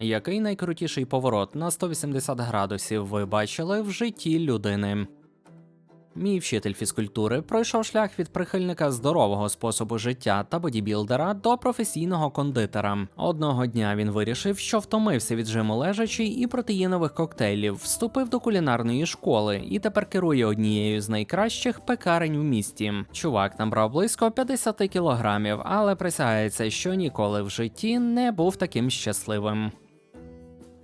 Який найкрутіший поворот на 180 градусів ви бачили в житті людини? Мій вчитель фізкультури пройшов шлях від прихильника здорового способу життя та бодібілдера до професійного кондитера. Одного дня він вирішив, що втомився від жиму лежачі і протеїнових коктейлів, вступив до кулінарної школи і тепер керує однією з найкращих пекарень в місті. Чувак набрав близько 50 кілограмів, але присягається, що ніколи в житті не був таким щасливим.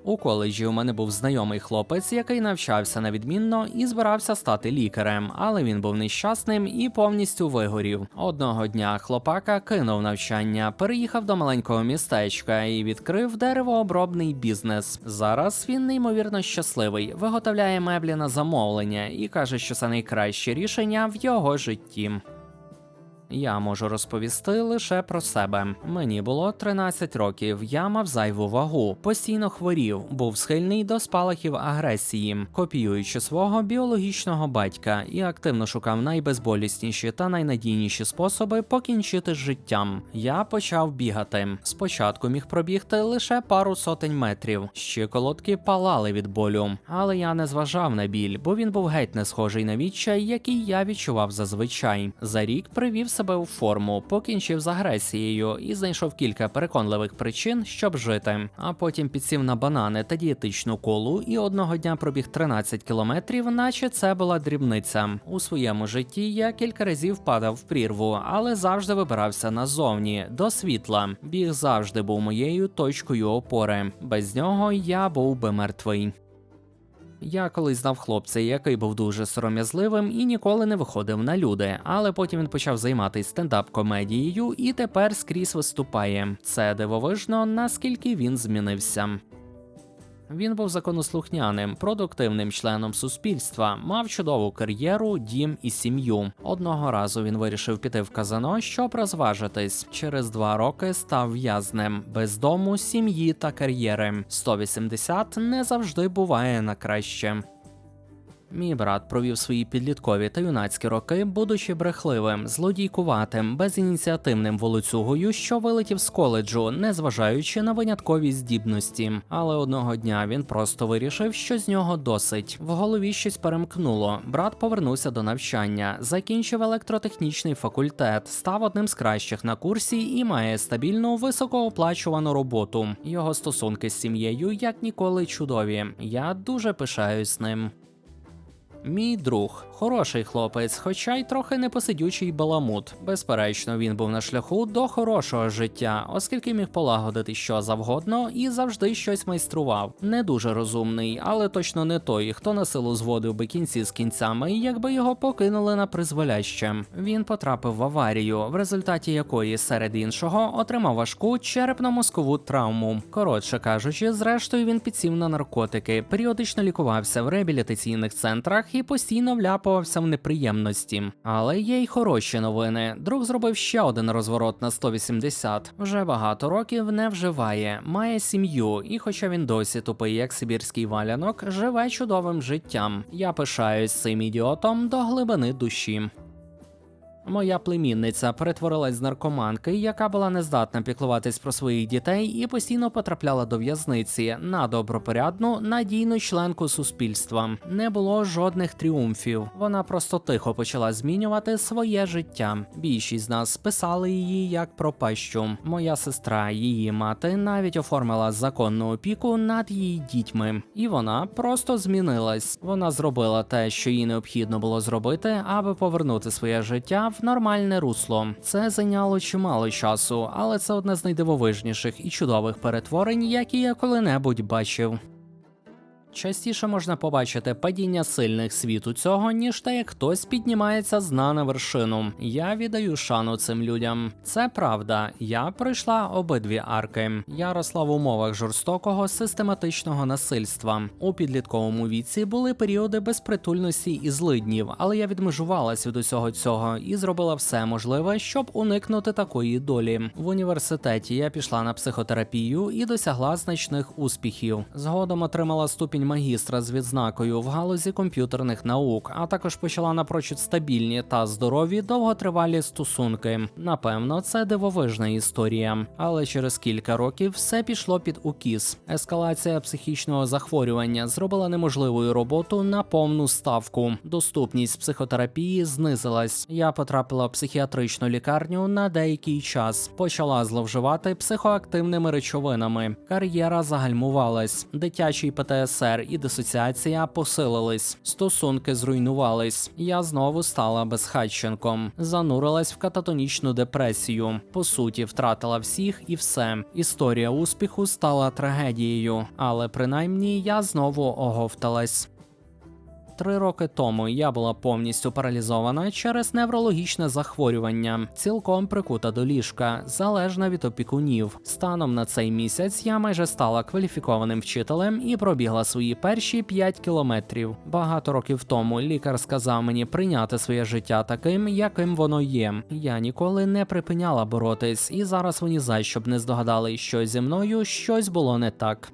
У коледжі у мене був знайомий хлопець, який навчався на відмінно і збирався стати лікарем, але він був нещасним і повністю вигорів. Одного дня хлопака кинув навчання, переїхав до маленького містечка і відкрив деревообробний бізнес. Зараз він неймовірно щасливий, виготовляє меблі на замовлення і каже, що це найкраще рішення в його житті. Я можу розповісти лише про себе. Мені було 13 років. Я мав зайву вагу, постійно хворів, був схильний до спалахів агресії, копіюючи свого біологічного батька і активно шукав найбезболісніші та найнадійніші способи покінчити з життям. Я почав бігати. Спочатку міг пробігти лише пару сотень метрів. Щиколотки палали від болю, але я не зважав на біль, бо він був геть не схожий на відчай, який я відчував зазвичай. За рік привів себе у форму, покінчив з агресією і знайшов кілька переконливих причин, щоб жити. А потім підсів на банани та дієтичну колу, і одного дня пробіг 13 кілометрів, наче це була дрібниця. У своєму житті я кілька разів падав в прірву, але завжди вибирався назовні до світла. Біг завжди був моєю точкою опори. Без нього я був би мертвий. Я колись знав хлопця, який був дуже сором'язливим і ніколи не виходив на люди, але потім він почав займатися стендап-комедією і тепер скрізь виступає. Це дивовижно, наскільки він змінився. Він був законослухняним, продуктивним членом суспільства, мав чудову кар'єру, дім і сім'ю. Одного разу він вирішив піти в казано, щоб розважитись. Через два роки став в'язнем без дому, сім'ї та кар'єри. 180 не завжди буває на краще. Мій брат провів свої підліткові та юнацькі роки, будучи брехливим, злодійкуватим, безініціативним волоцюгою, що вилетів з коледжу, незважаючи на виняткові здібності. Але одного дня він просто вирішив, що з нього досить. В голові щось перемкнуло. Брат повернувся до навчання, закінчив електротехнічний факультет, став одним з кращих на курсі і має стабільну високооплачувану роботу. Його стосунки з сім'єю як ніколи чудові. Я дуже пишаюсь ним. Мій друг, хороший хлопець, хоча й трохи непосидючий баламут. Безперечно, він був на шляху до хорошого життя, оскільки міг полагодити що завгодно і завжди щось майстрував. Не дуже розумний, але точно не той, хто на силу зводив би кінці з кінцями, якби його покинули на призволяще. Він потрапив в аварію, в результаті якої, серед іншого, отримав важку черепно-мозкову травму. Коротше кажучи, зрештою він підсів на наркотики, періодично лікувався в реабілітаційних центрах і постійно вляпувався в неприємності. Але є й хороші новини. Друг зробив ще один розворот на 180. Вже багато років не вживає, має сім'ю, і, хоча він досі тупий, як сибірський валянок, живе чудовим життям. Я пишаюсь цим ідіотом до глибини душі. Моя племінниця перетворилась з наркоманки, яка була нездатна піклуватись про своїх дітей і постійно потрапляла до в'язниці на добропорядну, надійну членку суспільства. Не було жодних тріумфів. Вона просто тихо почала змінювати своє життя. Більшість з нас списали її як пропащу. Моя сестра, її мати, навіть оформила законну опіку над її дітьми, і вона просто змінилась. Вона зробила те, що їй необхідно було зробити, аби повернути своє життя в нормальне русло. Це зайняло чимало часу, але це одне з найдивовижніших і чудових перетворень, які я коли-небудь бачив. Частіше можна побачити падіння сильних світу цього, ніж те, як хтось піднімається з дна на вершину. Я віддаю шану цим людям. Це правда. Я пройшла обидві арки. Я росла в умовах жорстокого систематичного насильства. У підлітковому віці були періоди безпритульності і злиднів, але я відмежувалась від усього цього і зробила все можливе, щоб уникнути такої долі. В університеті я пішла на психотерапію і досягла значних успіхів. Згодом отримала ступінь ступінь магістра з відзнакою в галузі комп'ютерних наук, а також почала напрочуд стабільні та здорові довготривалі стосунки. Напевно, це дивовижна історія. Але через кілька років все пішло під укіс. Ескалація психічного захворювання зробила неможливою роботу на повну ставку. Доступність психотерапії знизилась. Я потрапила в психіатричну лікарню на деякий час. Почала зловживати психоактивними речовинами. Кар'єра загальмувалась, дитячий ПТСР і дисоціація посилились. Стосунки зруйнувались. Я знову стала безхатченком, занурилась в кататонічну депресію. По суті, втратила всіх і все. Історія успіху стала трагедією, але принаймні я знову оговталась. Три роки тому я була повністю паралізована через неврологічне захворювання, цілком прикута до ліжка, залежна від опікунів. Станом на цей місяць я майже стала кваліфікованим вчителем і пробігла свої перші 5 кілометрів. Багато років тому лікар сказав мені прийняти своє життя таким, яким воно є. Я ніколи не припиняла боротись, і зараз вони за щоб не здогадали, що зі мною щось було не так.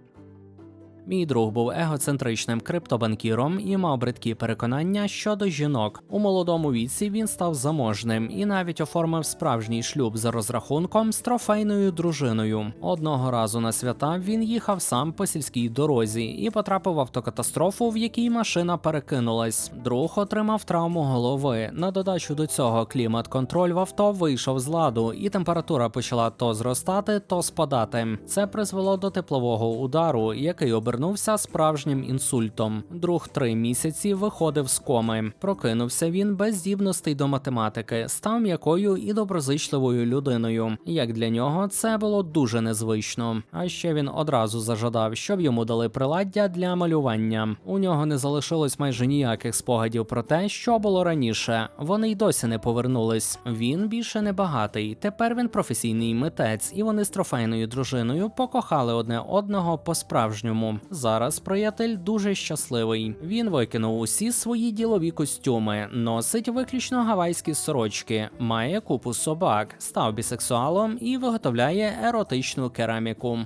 Мій друг був егоцентричним криптобанкіром і мав бридкі переконання щодо жінок. У молодому віці він став заможним і навіть оформив справжній шлюб за розрахунком з трофейною дружиною. Одного разу на свята він їхав сам по сільській дорозі і потрапив в автокатастрофу, в якій машина перекинулась. Друг отримав травму голови. На додачу до цього клімат-контроль в авто вийшов з ладу, і температура почала то зростати, то спадати. Це призвело до теплового удару, який обернувся справжнім інсультом. Друг три місяці виходив з коми. Прокинувся він без здібностей до математики, став м'якою і доброзичливою людиною. Як для нього це було дуже незвично. А ще він одразу зажадав, щоб йому дали приладдя для малювання. У нього не залишилось майже ніяких спогадів про те, що було раніше. Вони й досі не повернулись. Він більше не багатий. Тепер він професійний митець, і вони з трофейною дружиною покохали одне одного по-справжньому. Зараз приятель дуже щасливий. Він викинув усі свої ділові костюми, носить виключно гавайські сорочки, має купу собак, став бісексуалом і виготовляє еротичну кераміку.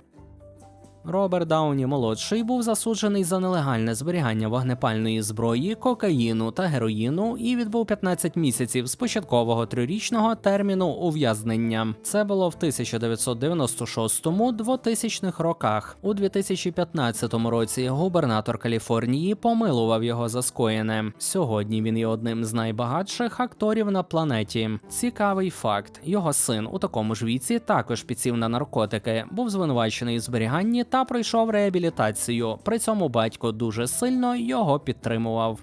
Роберт Дауні молодший був засуджений за нелегальне зберігання вогнепальної зброї, кокаїну та героїну і відбув 15 місяців з початкового трирічного терміну ув'язнення. Це було в 1996-2000 роках. У 2015 році губернатор Каліфорнії помилував його за скоєне. Сьогодні він є одним з найбагатших акторів на планеті. Цікавий факт: його син у такому ж віці також підсів на наркотики, був звинувачений у зберіганні та пройшов реабілітацію. При цьому батько дуже сильно його підтримував.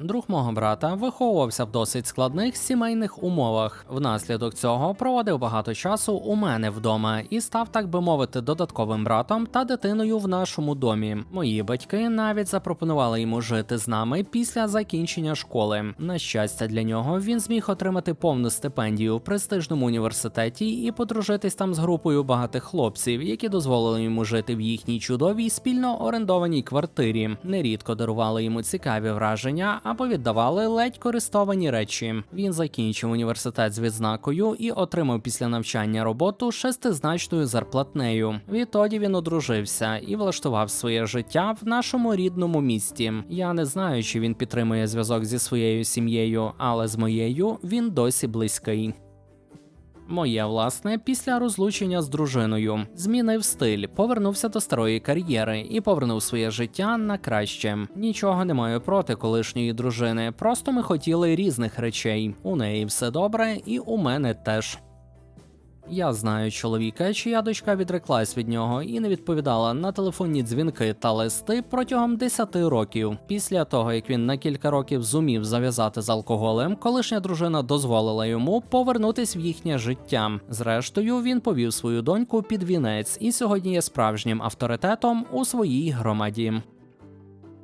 Друг мого брата виховувався в досить складних сімейних умовах. Внаслідок цього проводив багато часу у мене вдома і став, так би мовити, додатковим братом та дитиною в нашому домі. Мої батьки навіть запропонували йому жити з нами після закінчення школи. На щастя, для нього він зміг отримати повну стипендію в престижному університеті і подружитись там з групою багатих хлопців, які дозволили йому жити в їхній чудовій спільно орендованій квартирі. Нерідко дарували йому цікаві враження або віддавали ледь користовані речі. Він закінчив університет з відзнакою і отримав після навчання роботу шестизначною зарплатнею. Відтоді він одружився і влаштував своє життя в нашому рідному місті. Я не знаю, чи він підтримує зв'язок зі своєю сім'єю, але з моєю він досі близький. Моє власне після розлучення з дружиною змінив стиль, повернувся до старої кар'єри і повернув своє життя на краще. Нічого не маю проти колишньої дружини. Просто ми хотіли різних речей. У неї все добре, і у мене теж. Я знаю чоловіка, чия дочка відреклась від нього і не відповідала на телефонні дзвінки та листи протягом 10 років. Після того, як він на кілька років зумів зав'язати з алкоголем, колишня дружина дозволила йому повернутись в їхнє життя. Зрештою, він повів свою доньку під вінець і сьогодні є справжнім авторитетом у своїй громаді.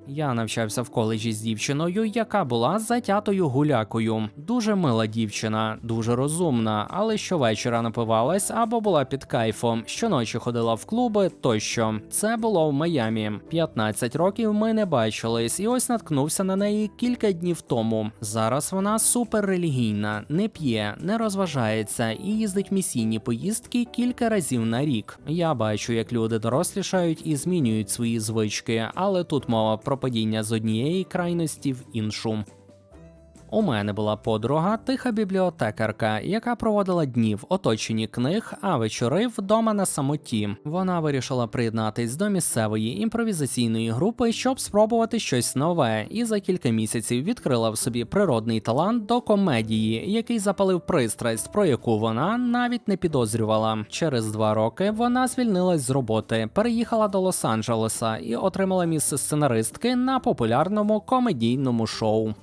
Я навчався в коледжі з дівчиною, яка була затятою гулякою. Дуже мила дівчина, дуже розумна, але щовечора напивалась або була під кайфом, щоночі ходила в клуби тощо. Це було в Майамі. 15 років ми не бачились, і ось наткнувся на неї кілька днів тому. Зараз вона суперрелігійна, не п'є, не розважається і їздить місійні поїздки кілька разів на рік. Я бачу, як люди дорослішають і змінюють свої звички, але тут мова про падіння з однієї крайності в іншу. У мене була подруга, тиха бібліотекарка, яка проводила дні в оточенні книг, а вечори вдома на самоті. Вона вирішила приєднатись до місцевої імпровізаційної групи, щоб спробувати щось нове, і за кілька місяців відкрила в собі природний талант до комедії, який запалив пристрасть, про яку вона навіть не підозрювала. Через два роки вона звільнилась з роботи, переїхала до Лос-Анджелеса і отримала місце сценаристки на популярному комедійному шоу.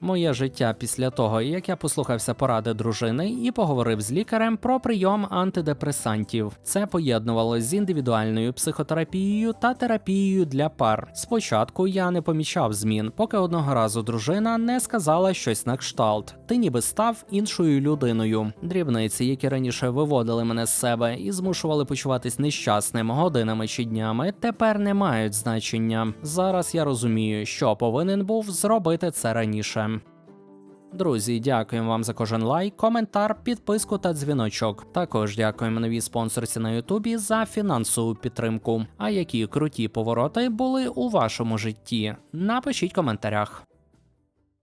Моє життя після того, як я послухався поради дружини і поговорив з лікарем про прийом антидепресантів. Це поєднувалось з індивідуальною психотерапією та терапією для пар. Спочатку я не помічав змін, поки одного разу дружина не сказала щось на кшталт. Ти ніби став іншою людиною. Дрібниці, які раніше виводили мене з себе і змушували почуватись нещасним годинами чи днями, тепер не мають значення. Зараз я розумію, що повинен був зробити це раніше. Друзі, дякуємо вам за кожен лайк, коментар, підписку та дзвіночок. Також дякуємо новій спонсорці на Ютубі за фінансову підтримку. А які круті повороти були у вашому житті? Напишіть в коментарях.